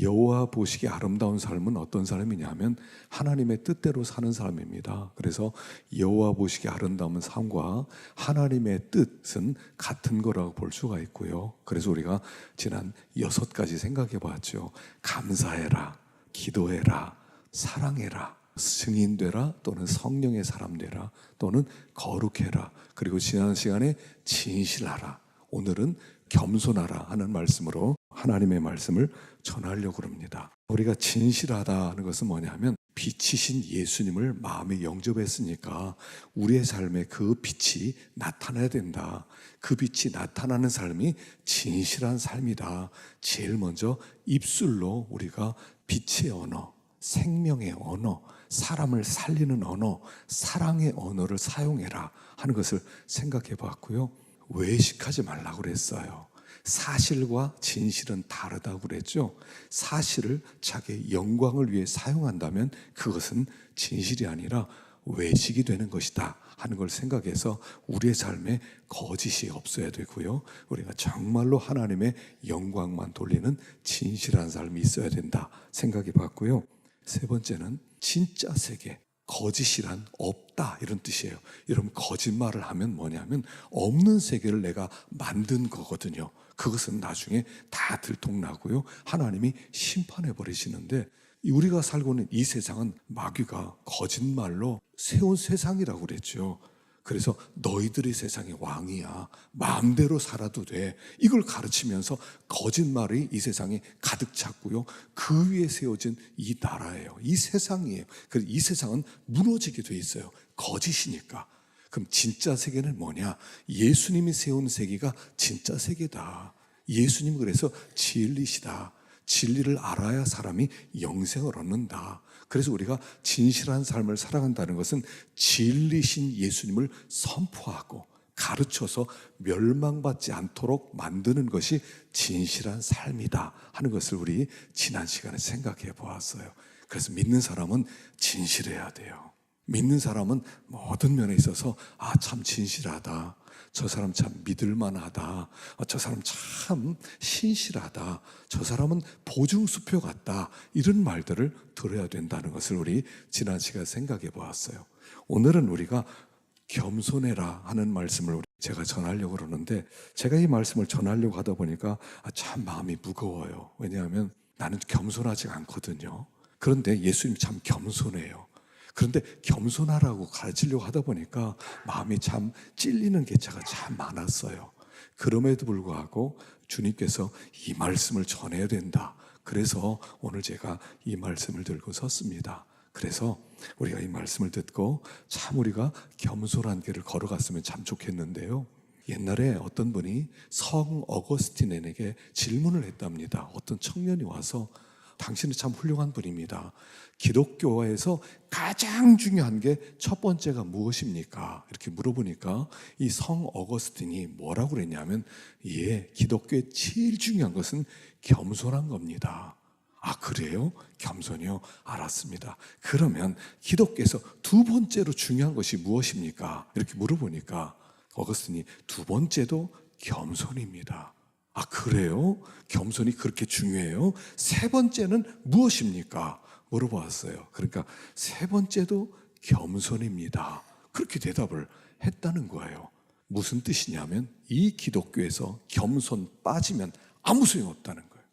여호와 보시기 아름다운 삶은 어떤 사람이냐면 하나님의 뜻대로 사는 사람입니다. 그래서 여호와 보시기 아름다운 삶과 하나님의 뜻은 같은 거라고 볼 수가 있고요. 그래서 우리가 지난 여섯 가지 생각해 봤죠. 감사해라, 기도해라, 사랑해라, 승인되라 또는 성령의 사람 되라 또는 거룩해라 그리고 지난 시간에 진실하라 오늘은 겸손하라 하는 말씀으로 하나님의 말씀을 전하려고 합니다. 우리가 진실하다는 것은 뭐냐면 빛이신 예수님을 마음에 영접했으니까 우리의 삶에 그 빛이 나타나야 된다. 그 빛이 나타나는 삶이 진실한 삶이다. 제일 먼저 입술로 우리가 빛의 언어, 생명의 언어, 사람을 살리는 언어, 사랑의 언어를 사용해라 하는 것을 생각해 봤고요. 외식하지 말라고 그랬어요. 사실과 진실은 다르다고 그랬죠. 사실을 자기의 영광을 위해 사용한다면 그것은 진실이 아니라 외식이 되는 것이다 하는 걸 생각해서 우리의 삶에 거짓이 없어야 되고요. 우리가 정말로 하나님의 영광만 돌리는 진실한 삶이 있어야 된다 생각해 봤고요. 세 번째는 진짜 세계. 거짓이란 없다 이런 뜻이에요. 여러분 거짓말을 하면 뭐냐면 없는 세계를 내가 만든 거거든요. 그것은 나중에 다 들통나고요. 하나님이 심판해 버리시는데 우리가 살고 있는 이 세상은 마귀가 거짓말로 세운 세상이라고 그랬죠. 그래서 너희들이 세상의 왕이야. 마음대로 살아도 돼. 이걸 가르치면서 거짓말이 이 세상에 가득 찼고요. 그 위에 세워진 이 나라예요. 이 세상이에요. 그래서 이 세상은 무너지게 돼 있어요. 거짓이니까. 그럼 진짜 세계는 뭐냐? 예수님이 세운 세계가 진짜 세계다. 예수님 그래서 진리시다. 진리를 알아야 사람이 영생을 얻는다. 그래서 우리가 진실한 삶을 살아간다는 것은 진리신 예수님을 선포하고 가르쳐서 멸망받지 않도록 만드는 것이 진실한 삶이다 하는 것을 우리 지난 시간에 생각해 보았어요. 그래서 믿는 사람은 진실해야 돼요. 믿는 사람은 모든 면에 있어서 아, 참 진실하다. 저 사람 참 믿을만하다. 아, 저 사람 참 신실하다. 저 사람은 보증수표 같다. 이런 말들을 들어야 된다는 것을 우리 지난 시간에 생각해 보았어요. 오늘은 우리가 겸손해라 하는 말씀을 제가 전하려고 그러는데 제가 이 말씀을 전하려고 하다 보니까 아, 참 마음이 무거워요. 왜냐하면 나는 겸손하지 않거든요. 그런데 예수님 참 겸손해요. 그런데 겸손하라고 가르치려고 하다 보니까 마음이 참 찔리는 게차가 참 많았어요. 그럼에도 불구하고 주님께서 이 말씀을 전해야 된다. 그래서 오늘 제가 이 말씀을 들고 섰습니다. 그래서 우리가 이 말씀을 듣고 참 우리가 겸손한 길을 걸어갔으면 참 좋겠는데요. 옛날에 어떤 분이 성 어거스틴에게 질문을 했답니다. 어떤 청년이 와서 당신은 참 훌륭한 분입니다. 기독교에서 가장 중요한 게 첫 번째가 무엇입니까? 이렇게 물어보니까 이 성 어거스틴이 뭐라고 그랬냐면 예, 기독교의 제일 중요한 것은 겸손한 겁니다. 아, 그래요? 겸손이요? 알았습니다. 그러면 기독교에서 두 번째로 중요한 것이 무엇입니까? 이렇게 물어보니까 어거스틴이 두 번째도 겸손입니다. 아, 그래요? 겸손이 그렇게 중요해요? 세 번째는 무엇입니까? 물어보았어요. 그러니까 세 번째도 겸손입니다. 그렇게 대답을 했다는 거예요. 무슨 뜻이냐면 이 기독교에서 겸손 빠지면 아무 소용 없다는 거예요.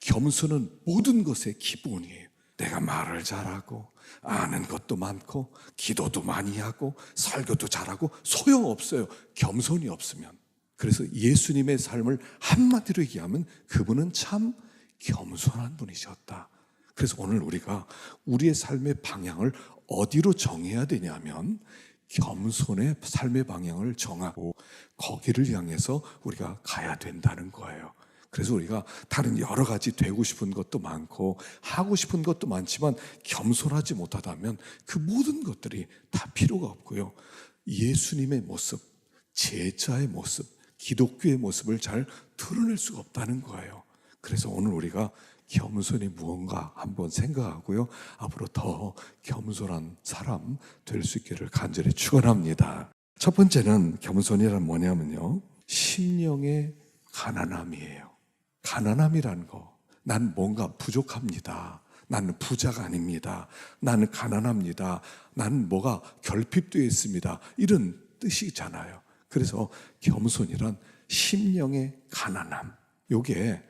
겸손은 모든 것의 기본이에요. 내가 말을 잘하고 아는 것도 많고 기도도 많이 하고 설교도 잘하고 소용없어요. 겸손이 없으면. 그래서 예수님의 삶을 한마디로 얘기하면 그분은 참 겸손한 분이셨다. 그래서 오늘 우리가 우리의 삶의 방향을 어디로 정해야 되냐면 겸손의 삶의 방향을 정하고 거기를 향해서 우리가 가야 된다는 거예요. 그래서 우리가 다른 여러 가지 되고 싶은 것도 많고 하고 싶은 것도 많지만 겸손하지 못하다면 그 모든 것들이 다 필요가 없고요. 예수님의 모습, 제자의 모습, 기독교의 모습을 잘 드러낼 수가 없다는 거예요. 그래서 오늘 우리가 겸손이 무언가 한번 생각하고요. 앞으로 더 겸손한 사람 될 수 있기를 간절히 축원합니다. 첫 번째는 겸손이란 뭐냐면요. 심령의 가난함이에요. 가난함이라는 거. 난 뭔가 부족합니다. 나는 부자가 아닙니다. 나는 가난합니다. 나는 뭐가 결핍되어 있습니다. 이런 뜻이잖아요. 그래서 겸손이란 심령의 가난함. 요게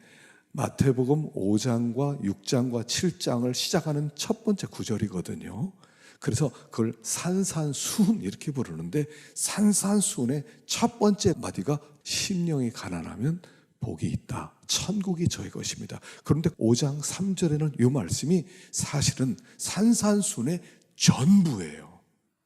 마태복음 5장과 6장과 7장을 시작하는 첫 번째 구절이거든요. 그래서 그걸 산산수훈 이렇게 부르는데 산산수훈의 첫 번째 마디가 심령이 가난하면 복이 있다. 천국이 저희 것입니다. 그런데 5장 3절에는 이 말씀이 사실은 산산순의 전부예요.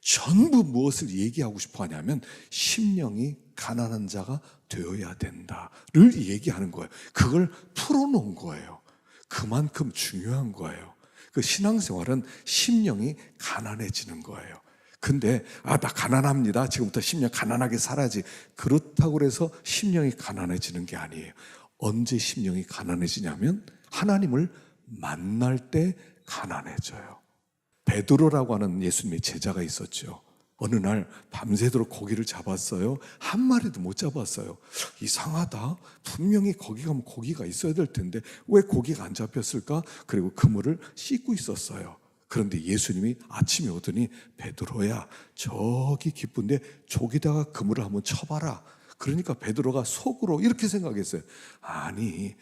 전부 무엇을 얘기하고 싶어 하냐면 심령이 가난한 자가 되어야 된다를 얘기하는 거예요. 그걸 풀어놓은 거예요. 그만큼 중요한 거예요. 그 신앙생활은 심령이 가난해지는 거예요. 근데 아 나 가난합니다. 지금부터 심령 가난하게 살아야지. 그렇다고 해서 심령이 가난해지는 게 아니에요. 언제 심령이 가난해지냐면 하나님을 만날 때 가난해져요. 베드로라고 하는 예수님의 제자가 있었죠. 어느 날 밤새도록 고기를 잡았어요. 한 마리도 못 잡았어요. 이상하다. 분명히 거기 가면 고기가 있어야 될 텐데 왜 고기가 안 잡혔을까? 그리고 그물을 씻고 있었어요. 그런데 예수님이 아침에 오더니 베드로야 저기 깊은데 저기다가 그물을 한번 쳐봐라. 그러니까 베드로가 속으로 이렇게 생각했어요. 아니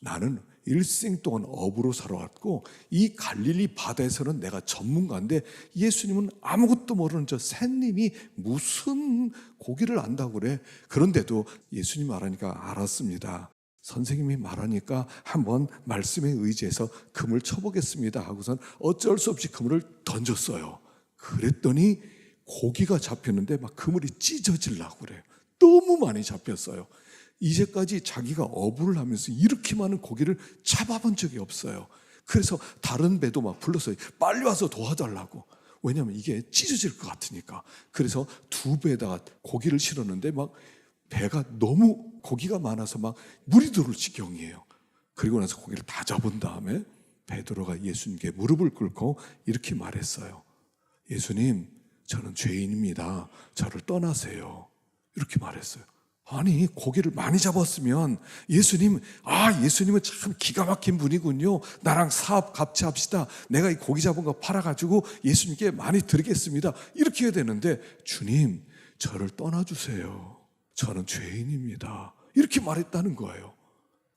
나는 일생 동안 어부로 살아왔고 이 갈릴리 바다에서는 내가 전문가인데 예수님은 아무것도 모르는 저 샌님이 무슨 고기를 안다고 그래. 그런데도 예수님 말하니까 알았습니다. 선생님이 말하니까 한번 말씀에 의지해서 금을 쳐보겠습니다 하고선 어쩔 수 없이 그물을 던졌어요. 그랬더니 고기가 잡혔는데 막 그물이 찢어질라고 그래요. 너무 많이 잡혔어요. 이제까지 자기가 어부를 하면서 이렇게 많은 고기를 잡아본 적이 없어요. 그래서 다른 배도 막 불러서 빨리 와서 도와달라고. 왜냐하면 이게 찢어질 것 같으니까. 그래서 두 배에다가 고기를 실었는데 막 배가 너무 고기가 많아서 막 물이 들어올 지경이에요. 그리고 나서 고기를 다 잡은 다음에 베드로가 예수님께 무릎을 꿇고 이렇게 말했어요. 예수님, 저는 죄인입니다. 저를 떠나세요. 이렇게 말했어요. 아니, 고기를 많이 잡았으면 예수님, 아, 예수님은 참 기가 막힌 분이군요. 나랑 사업 같이 합시다. 내가 이 고기 잡은 거 팔아가지고 예수님께 많이 드리겠습니다. 이렇게 해야 되는데, 주님, 저를 떠나주세요. 저는 죄인입니다. 이렇게 말했다는 거예요.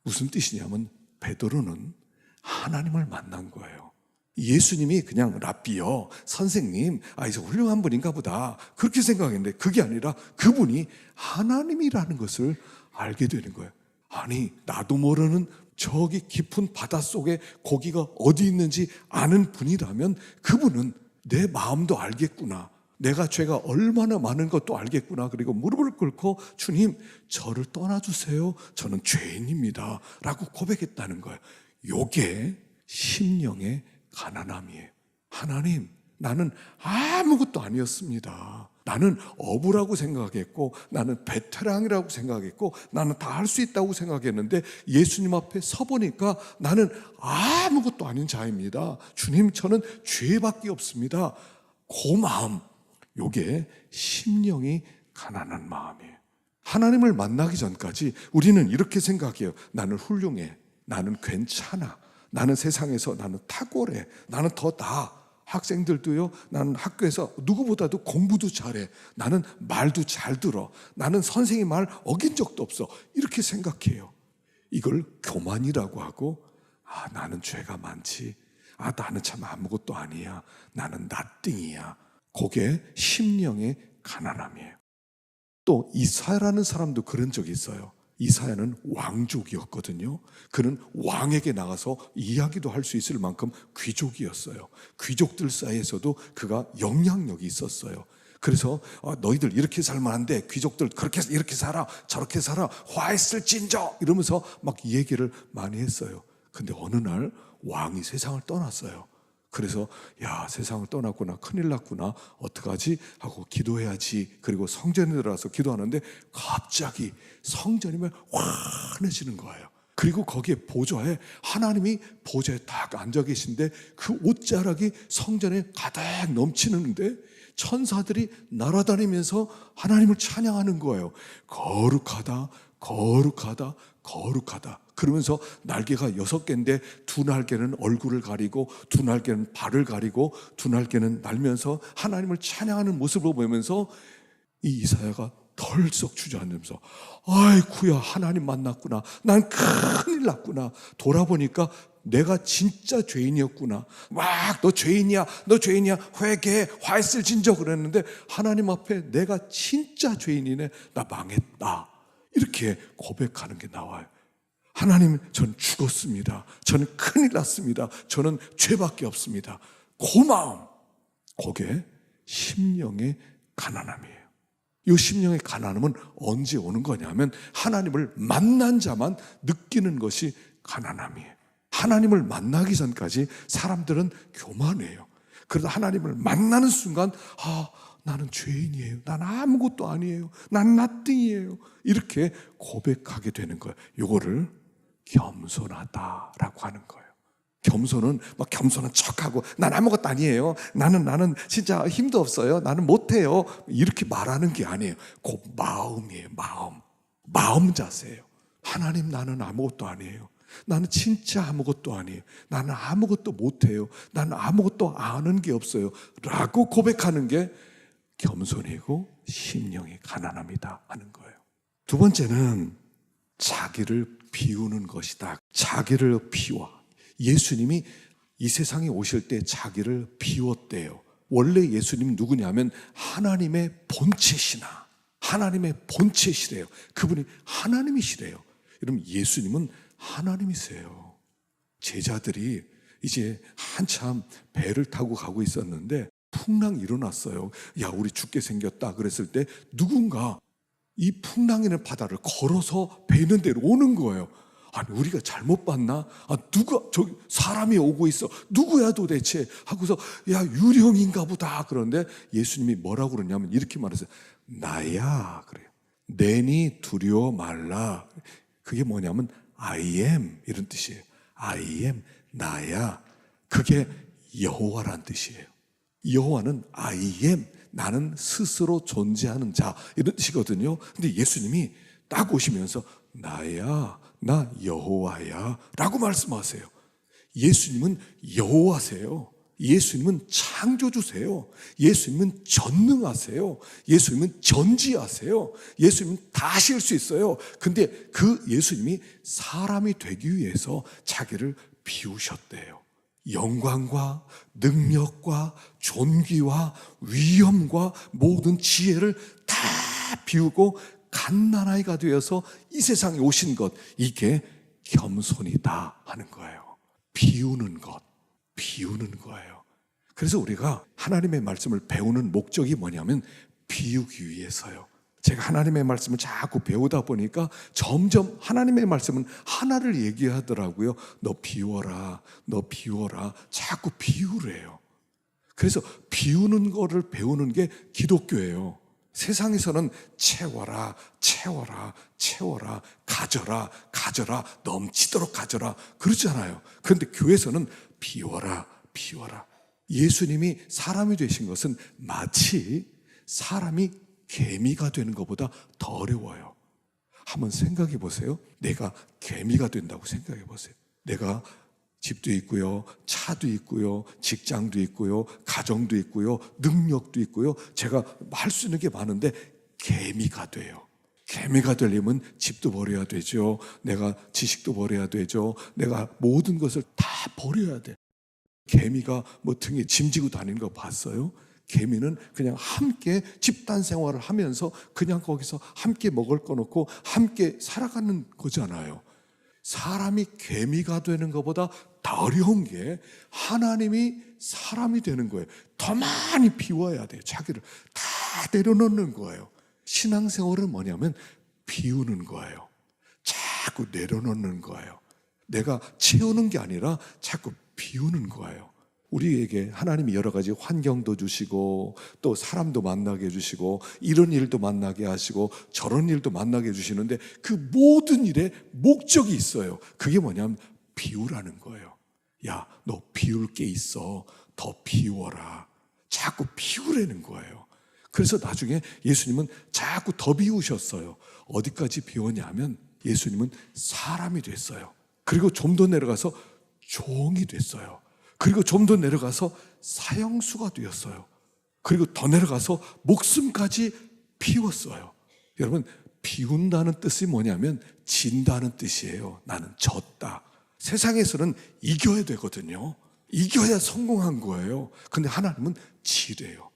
무슨 뜻이냐면, 베드로는 하나님을 만난 거예요. 예수님이 그냥 랍비요, 선생님, 아, 이제 훌륭한 분인가 보다. 그렇게 생각했는데 그게 아니라 그분이 하나님이라는 것을 알게 되는 거예요. 아니, 나도 모르는 저기 깊은 바다 속에 고기가 어디 있는지 아는 분이라면 그분은 내 마음도 알겠구나. 내가 죄가 얼마나 많은 것도 알겠구나. 그리고 무릎을 꿇고 주님, 저를 떠나주세요. 저는 죄인입니다. 라고 고백했다는 거예요. 요게 심령의 가난함이에요. 하나님, 나는 아무것도 아니었습니다. 나는 어부라고 생각했고, 나는 베테랑이라고 생각했고, 나는 다 할 수 있다고 생각했는데, 예수님 앞에 서보니까 나는 아무것도 아닌 자입니다. 주님, 저는 죄밖에 없습니다. 그 마음, 요게 심령이 가난한 마음이에요. 하나님을 만나기 전까지 우리는 이렇게 생각해요. 나는 훌륭해. 나는 괜찮아. 나는 세상에서 나는 탁월해. 나는 더 나아. 학생들도요, 나는 학교에서 누구보다도 공부도 잘해. 나는 말도 잘 들어. 나는 선생님 말 어긴 적도 없어. 이렇게 생각해요. 이걸 교만이라고 하고, 아, 나는 죄가 많지. 아, 나는 참 아무것도 아니야. 나는 나띵이야. 그게 심령의 가난함이에요. 또 이사야라는 사람도 그런 적이 있어요. 이사야는 왕족이었거든요. 그는 왕에게 나가서 이야기도 할 수 있을 만큼 귀족이었어요. 귀족들 사이에서도 그가 영향력이 있었어요. 그래서 어, 너희들 이렇게 살면 안 돼. 귀족들 그렇게 이렇게 살아. 저렇게 살아. 화했을진저 이러면서 막 얘기를 많이 했어요. 근데 어느 날 왕이 세상을 떠났어요. 그래서 야 세상을 떠났구나. 큰일 났구나. 어떡하지? 하고 기도해야지. 그리고 성전에 들어가서 기도하는데 갑자기 성전이면 환해지는 거예요. 그리고 거기에 보좌에 하나님이 보좌에 딱 앉아 계신데 그 옷자락이 성전에 가득 넘치는데 천사들이 날아다니면서 하나님을 찬양하는 거예요. 거룩하다 거룩하다 거룩하다. 그러면서 날개가 여섯 개인데 두 날개는 얼굴을 가리고 두 날개는 발을 가리고 두 날개는 날면서 하나님을 찬양하는 모습을 보면서 이 이사야가 덜썩 주저앉으면서 아이쿠야 하나님 만났구나. 난 큰일 났구나. 돌아보니까 내가 진짜 죄인이었구나. 막 너 죄인이야. 너 죄인이야. 회개 화했을 진저. 그랬는데 하나님 앞에 내가 진짜 죄인이네. 나 망했다 이렇게 고백하는 게 나와요. 하나님 전 죽었습니다. 저는 큰일 났습니다. 저는 죄밖에 없습니다. 그 마음 그게 심령의 가난함이에요. 이 심령의 가난함은 언제 오는 거냐면 하나님을 만난 자만 느끼는 것이 가난함이에요. 하나님을 만나기 전까지 사람들은 교만해요. 그러다 하나님을 만나는 순간 아 나는 죄인이에요. 난 아무것도 아니에요. 난 나띵이에요. 이렇게 고백하게 되는 거예요. 요거를 겸손하다라고 하는 거예요. 겸손은 막 겸손한 척하고 난 아무것도 아니에요. 나는 나는 진짜 힘도 없어요. 나는 못해요. 이렇게 말하는 게 아니에요. 그 마음이에요. 마음. 마음 자세예요. 하나님 나는 아무것도 아니에요. 나는 진짜 아무것도 아니에요. 나는 아무것도 못해요. 나는 아무것도 아는 게 없어요. 라고 고백하는 게 겸손이고 심령이 가난합니다 하는 거예요. 두 번째는 자기를 비우는 것이다. 자기를 비워. 예수님이 이 세상에 오실 때 자기를 비웠대요. 원래 예수님 누구냐면 하나님의 본체시나 하나님의 본체시래요. 그분이 하나님이시래요. 여러분 예수님은 하나님이세요. 제자들이 이제 한참 배를 타고 가고 있었는데 풍랑이 일어났어요. 야, 우리 죽게 생겼다. 그랬을 때 누군가 이 풍랑 있는 바다를 걸어서 배 있는 데로 오는 거예요. 아니, 우리가 잘못 봤나? 아, 누가, 저기, 사람이 오고 있어. 누구야 도대체? 하고서, 야, 유령인가 보다. 그런데 예수님이 뭐라고 그러냐면 이렇게 말했어요. 나야. 그래요. 내니 두려워 말라. 그게 뭐냐면, I am. 이런 뜻이에요. I am. 나야. 그게 여호와란 뜻이에요. 여호와는 I am. 나는 스스로 존재하는 자. 이런 뜻이거든요. 근데 예수님이 딱 오시면서, 나야. 나 여호와야 라고 말씀하세요. 예수님은 여호와세요. 예수님은 창조주세요. 예수님은 전능하세요. 예수님은 전지하세요. 예수님은 다 하실 수 있어요. 근데 그 예수님이 사람이 되기 위해서 자기를 비우셨대요. 영광과 능력과 존귀와 위엄과 모든 지혜를 다 비우고 갓난아이가 되어서 이 세상에 오신 것 이게 겸손이다 하는 거예요. 비우는 것, 비우는 거예요. 그래서 우리가 하나님의 말씀을 배우는 목적이 뭐냐면 비우기 위해서요. 제가 하나님의 말씀을 자꾸 배우다 보니까 점점 하나님의 말씀은 하나를 얘기하더라고요. 너 비워라, 너 비워라, 자꾸 비우래요. 그래서 비우는 거를 배우는 게 기독교예요. 세상에서는 채워라, 채워라, 채워라, 가져라, 가져라, 넘치도록 가져라. 그러잖아요. 그런데 교회에서는 비워라, 비워라. 예수님이 사람이 되신 것은 마치 사람이 개미가 되는 것보다 더 어려워요. 한번 생각해 보세요. 내가 개미가 된다고 생각해 보세요. 내가 집도 있고요, 차도 있고요, 직장도 있고요, 가정도 있고요, 능력도 있고요. 제가 할 수 있는 게 많은데 개미가 돼요. 개미가 되려면 집도 버려야 되죠. 내가 지식도 버려야 되죠. 내가 모든 것을 다 버려야 돼. 개미가 뭐 등에 짐지고 다니는 거 봤어요? 개미는 그냥 함께 집단 생활을 하면서 그냥 거기서 함께 먹을 거 놓고 함께 살아가는 거잖아요. 사람이 개미가 되는 것보다 더 어려운 게 하나님이 사람이 되는 거예요. 더 많이 비워야 돼요. 자기를 다 내려놓는 거예요. 신앙생활은 뭐냐면 비우는 거예요. 자꾸 내려놓는 거예요. 내가 채우는 게 아니라 자꾸 비우는 거예요. 우리에게 하나님이 여러 가지 환경도 주시고 또 사람도 만나게 해주시고 이런 일도 만나게 하시고 저런 일도 만나게 해주시는데 그 모든 일에 목적이 있어요. 그게 뭐냐면 비우라는 거예요. 야, 너 비울 게 있어. 더 비워라. 자꾸 비우라는 거예요. 그래서 나중에 예수님은 자꾸 더 비우셨어요. 어디까지 비웠냐면 예수님은 사람이 됐어요. 그리고 좀 더 내려가서 종이 됐어요. 그리고 좀 더 내려가서 사형수가 되었어요. 그리고 더 내려가서 목숨까지 비웠어요. 여러분, 비운다는 뜻이 뭐냐면 진다는 뜻이에요. 나는 졌다. 세상에서는 이겨야 되거든요. 이겨야 성공한 거예요. 근데 하나님은 지래요.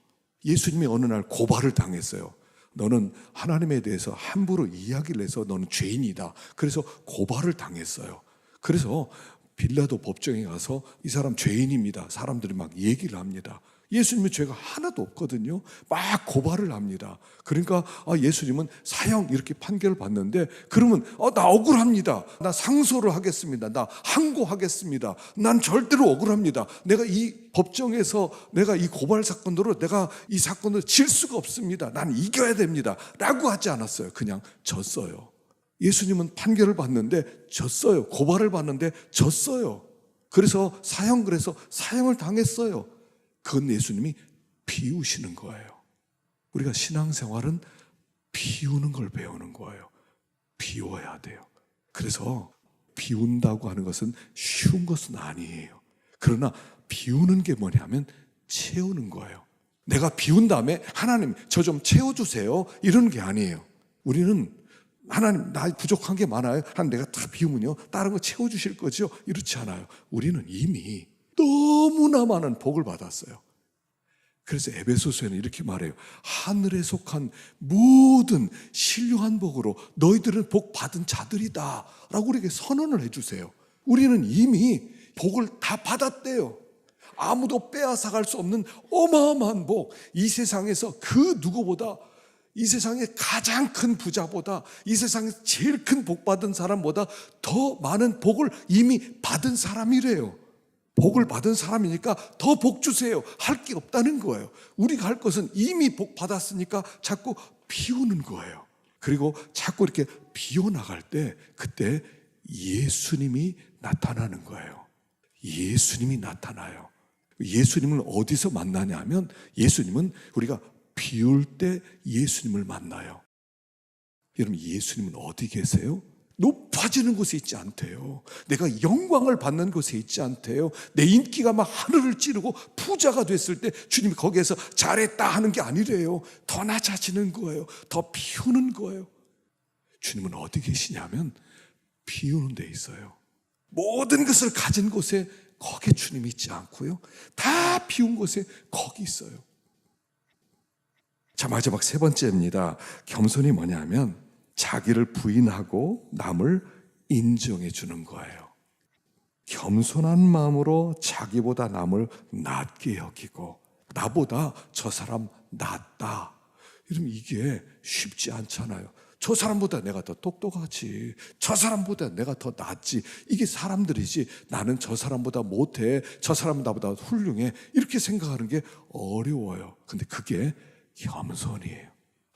예수님이 어느 날 고발을 당했어요. 너는 하나님에 대해서 함부로 이야기를 해서 너는 죄인이다. 그래서 고발을 당했어요. 그래서 빌라도 법정에 가서 이 사람 죄인입니다. 사람들이 막 얘기를 합니다. 예수님의 죄가 하나도 없거든요. 막 고발을 합니다. 그러니까 아, 예수님은 사형 이렇게 판결을 받는데 그러면 어, 나 억울합니다. 나 상소를 하겠습니다. 나 항고하겠습니다. 난 절대로 억울합니다. 내가 이 법정에서 내가 이 고발 사건으로 내가 이 사건을 질 수가 없습니다. 난 이겨야 됩니다. 라고 하지 않았어요. 그냥 졌어요. 예수님은 판결을 받는데 졌어요. 고발을 받는데 졌어요. 그래서 사형 그래서 사형을 당했어요. 그건 예수님이 비우시는 거예요. 우리가 신앙생활은 비우는 걸 배우는 거예요. 비워야 돼요. 그래서 비운다고 하는 것은 쉬운 것은 아니에요. 그러나 비우는 게 뭐냐면 채우는 거예요. 내가 비운 다음에 하나님 저 좀 채워주세요. 이러는 게 아니에요. 우리는 하나님 나 부족한 게 많아요. 한 내가 다 비우면요 다른 거 채워 주실 거죠. 이렇지 않아요. 우리는 이미 너무나 많은 복을 받았어요. 그래서 에베소서에는 이렇게 말해요. 하늘에 속한 모든 신령한 복으로 너희들은 복 받은 자들이다. 라고 우리에게 선언을 해주세요. 우리는 이미 복을 다 받았대요. 아무도 빼앗아갈 수 없는 어마어마한 복. 이 세상에서 그 누구보다 이 세상의 가장 큰 부자보다 이 세상에서 제일 큰 복 받은 사람보다 더 많은 복을 이미 받은 사람이래요. 복을 받은 사람이니까 더 복 주세요. 할 게 없다는 거예요. 우리가 할 것은 이미 복 받았으니까 자꾸 비우는 거예요. 그리고 자꾸 이렇게 비워 나갈 때 그때 예수님이 나타나는 거예요. 예수님이 나타나요. 예수님을 어디서 만나냐 하면 예수님은 우리가 비울 때 예수님을 만나요. 여러분 예수님은 어디 계세요? 높아지는 곳에 있지 않대요. 내가 영광을 받는 곳에 있지 않대요. 내 인기가 막 하늘을 찌르고 부자가 됐을 때 주님이 거기에서 잘했다 하는 게 아니래요. 더 낮아지는 거예요. 더 비우는 거예요. 주님은 어디 계시냐면 비우는 데 있어요. 모든 것을 가진 곳에 거기에 주님이 있지 않고요. 다 비운 곳에 거기 있어요. 자, 마지막 세 번째입니다. 겸손이 뭐냐면 자기를 부인하고 남을 인정해 주는 거예요. 겸손한 마음으로 자기보다 남을 낮게 여기고 나보다 저 사람 낫다. 이러면 이게 쉽지 않잖아요. 저 사람보다 내가 더 똑똑하지. 저 사람보다 내가 더 낫지. 이게 사람들이지. 나는 저 사람보다 못해. 저 사람 나보다 훌륭해. 이렇게 생각하는 게 어려워요. 근데 그게 겸손이에요.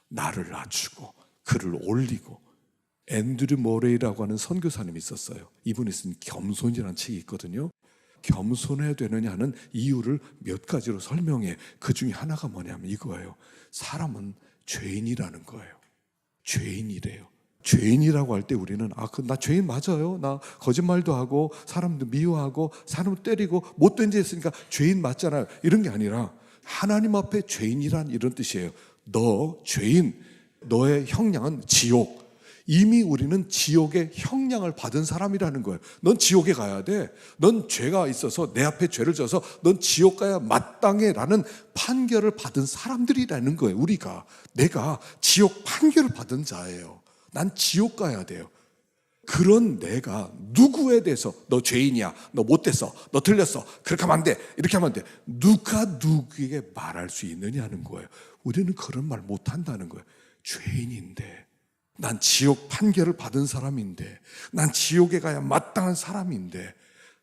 나를 낮추고 그를 올리고 앤드류 모레이라고 하는 선교사님이 있었어요. 이분이 쓴 겸손이라는 책이 있거든요. 겸손해야 되느냐는 이유를 몇 가지로 설명해. 그 중에 하나가 뭐냐면 이거예요. 사람은 죄인이라는 거예요. 죄인이래요. 죄인이라고 할 때 우리는 아, 그 나 죄인 맞아요. 나 거짓말도 하고 사람도 미워하고 사람 때리고 못된 짓 했으니까 죄인 맞잖아요. 이런 게 아니라 하나님 앞에 죄인이란 이런 뜻이에요. 너 죄인, 너의 형량은 지옥. 이미 우리는 지옥의 형량을 받은 사람이라는 거예요. 넌 지옥에 가야 돼. 넌 죄가 있어서 내 앞에 죄를 져서 넌 지옥 가야 마땅해라는 판결을 받은 사람들이라는 거예요. 우리가 내가 지옥 판결을 받은 자예요. 난 지옥 가야 돼요. 그런 내가 누구에 대해서 너 죄인이야, 너 못됐어, 너 틀렸어, 그렇게 하면 안 돼, 이렇게 하면 안 돼. 누가 누구에게 말할 수 있느냐는 거예요. 우리는 그런 말 못한다는 거예요. 죄인인데, 난 지옥 판결을 받은 사람인데, 난 지옥에 가야 마땅한 사람인데,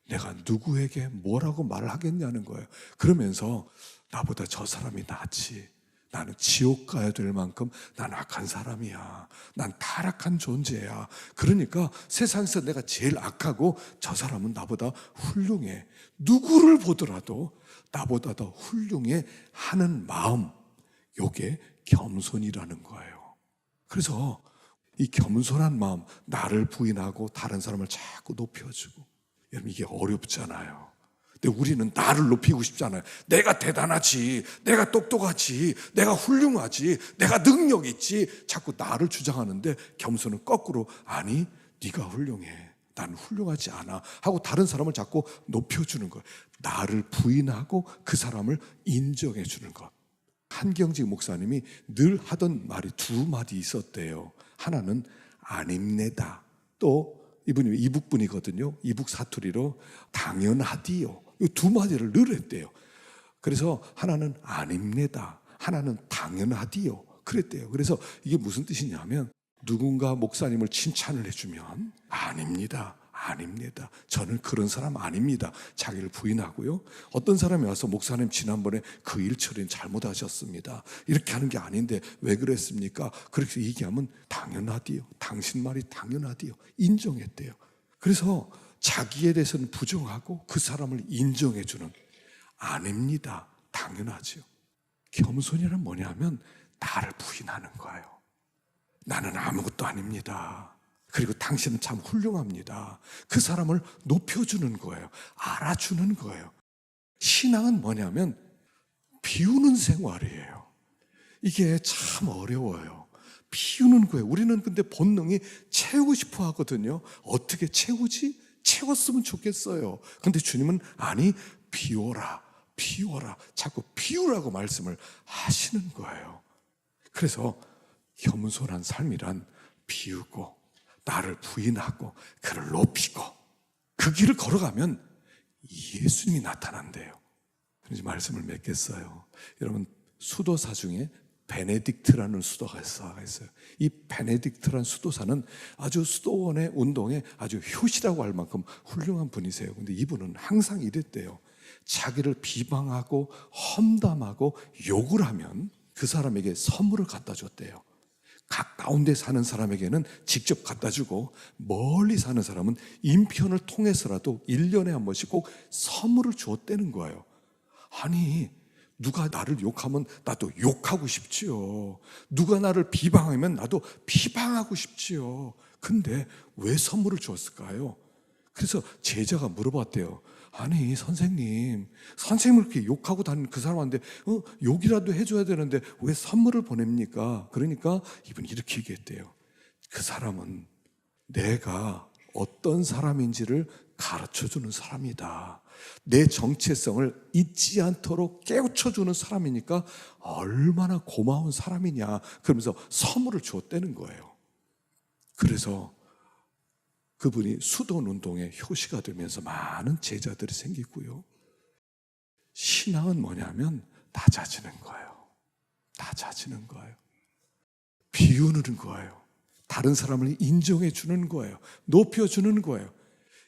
내가 누구에게 뭐라고 말을 하겠냐는 거예요. 그러면서 나보다 저 사람이 낫지. 나는 지옥 가야 될 만큼 난 악한 사람이야. 난 타락한 존재야. 그러니까 세상에서 내가 제일 악하고 저 사람은 나보다 훌륭해. 누구를 보더라도 나보다 더 훌륭해 하는 마음. 요게 겸손이라는 거예요. 그래서 이 겸손한 마음, 나를 부인하고 다른 사람을 자꾸 높여주고. 여러분, 이게 어렵잖아요. 근데 우리는 나를 높이고 싶잖아요. 내가 대단하지, 내가 똑똑하지, 내가 훌륭하지, 내가 능력 있지. 자꾸 나를 주장하는데 겸손은 거꾸로 아니, 네가 훌륭해. 난 훌륭하지 않아. 하고 다른 사람을 자꾸 높여주는 거예요. 나를 부인하고 그 사람을 인정해 주는 것. 한경직 목사님이 늘 하던 말이 두 마디 있었대요. 하나는 아닙니다. 또 이분이 이북 분이거든요. 이북 사투리로 당연하디요. 이 두 마디를 늘 했대요. 그래서 하나는 아닙니다. 하나는 당연하디요. 그랬대요. 그래서 이게 무슨 뜻이냐면 누군가 목사님을 칭찬을 해주면 아닙니다. 아닙니다. 저는 그런 사람 아닙니다. 자기를 부인하고요. 어떤 사람이 와서 목사님 지난번에 그 일 처리는 잘못하셨습니다. 이렇게 하는 게 아닌데 왜 그랬습니까? 그렇게 얘기하면 당연하디요. 당신 말이 당연하디요. 인정했대요. 그래서 자기에 대해서는 부정하고 그 사람을 인정해 주는 아닙니다. 당연하죠. 겸손이란 뭐냐면 나를 부인하는 거예요. 나는 아무것도 아닙니다. 그리고 당신은 참 훌륭합니다. 그 사람을 높여주는 거예요. 알아주는 거예요. 신앙은 뭐냐면 비우는 생활이에요. 이게 참 어려워요. 비우는 거예요. 우리는 근데 본능이 채우고 싶어 하거든요. 어떻게 채우지? 채웠으면 좋겠어요. 근데 주님은 아니, 비워라, 비워라. 자꾸 비우라고 말씀을 하시는 거예요. 그래서 겸손한 삶이란 비우고 나를 부인하고 그를 높이고 그 길을 걸어가면 예수님이 나타난대요. 그래서 말씀을 맺겠어요. 여러분 수도사 중에 베네딕트라는 수도가 있어요. 이 베네딕트라는 수도사는 아주 수도원의 운동에 아주 효시라고 할 만큼 훌륭한 분이세요. 근데 이분은 항상 이랬대요. 자기를 비방하고 험담하고 욕을 하면 그 사람에게 선물을 갖다 줬대요. 가까운 데 사는 사람에게는 직접 갖다 주고 멀리 사는 사람은 인편을 통해서라도 1년에 한 번씩 꼭 선물을 주었다는 거예요. 아니, 누가 나를 욕하면 나도 욕하고 싶지요. 누가 나를 비방하면 나도 비방하고 싶지요. 근데 왜 선물을 주었을까요? 그래서 제자가 물어봤대요. 아니 선생님, 선생님을 이렇게 욕하고 다니는 그 사람한테 어, 욕이라도 해줘야 되는데 왜 선물을 보냅니까? 그러니까 이분이 이렇게 얘기했대요. 그 사람은 내가 어떤 사람인지를 가르쳐 주는 사람이다. 내 정체성을 잊지 않도록 깨우쳐주는 사람이니까 얼마나 고마운 사람이냐. 그러면서 선물을 주었다는 거예요. 그래서 그분이 수돈 운동의 효시가 되면서 많은 제자들이 생기고요. 신앙은 뭐냐면 낮아지는 거예요. 낮아지는 거예요. 비우는 거예요. 다른 사람을 인정해 주는 거예요. 높여 주는 거예요.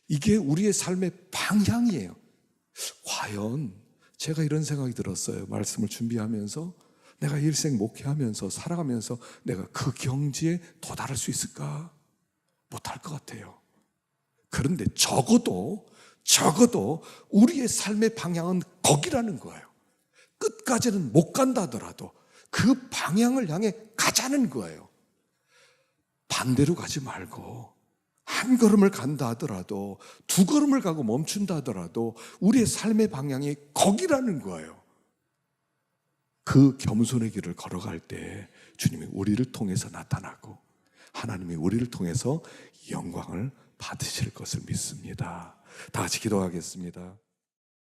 이게 우리의 삶의 방향이에요. 과연 제가 이런 생각이 들었어요. 말씀을 준비하면서 내가 일생 목회하면서 살아가면서 내가 그 경지에 도달할 수 있을까? 못할 것 같아요. 그런데 적어도, 적어도 우리의 삶의 방향은 거기라는 거예요. 끝까지는 못 간다 하더라도 그 방향을 향해 가자는 거예요. 반대로 가지 말고 한 걸음을 간다 하더라도 두 걸음을 가고 멈춘다 하더라도 우리의 삶의 방향이 거기라는 거예요. 그 겸손의 길을 걸어갈 때 주님이 우리를 통해서 나타나고 하나님이 우리를 통해서 영광을 받으실 것을 믿습니다. 다 같이 기도하겠습니다.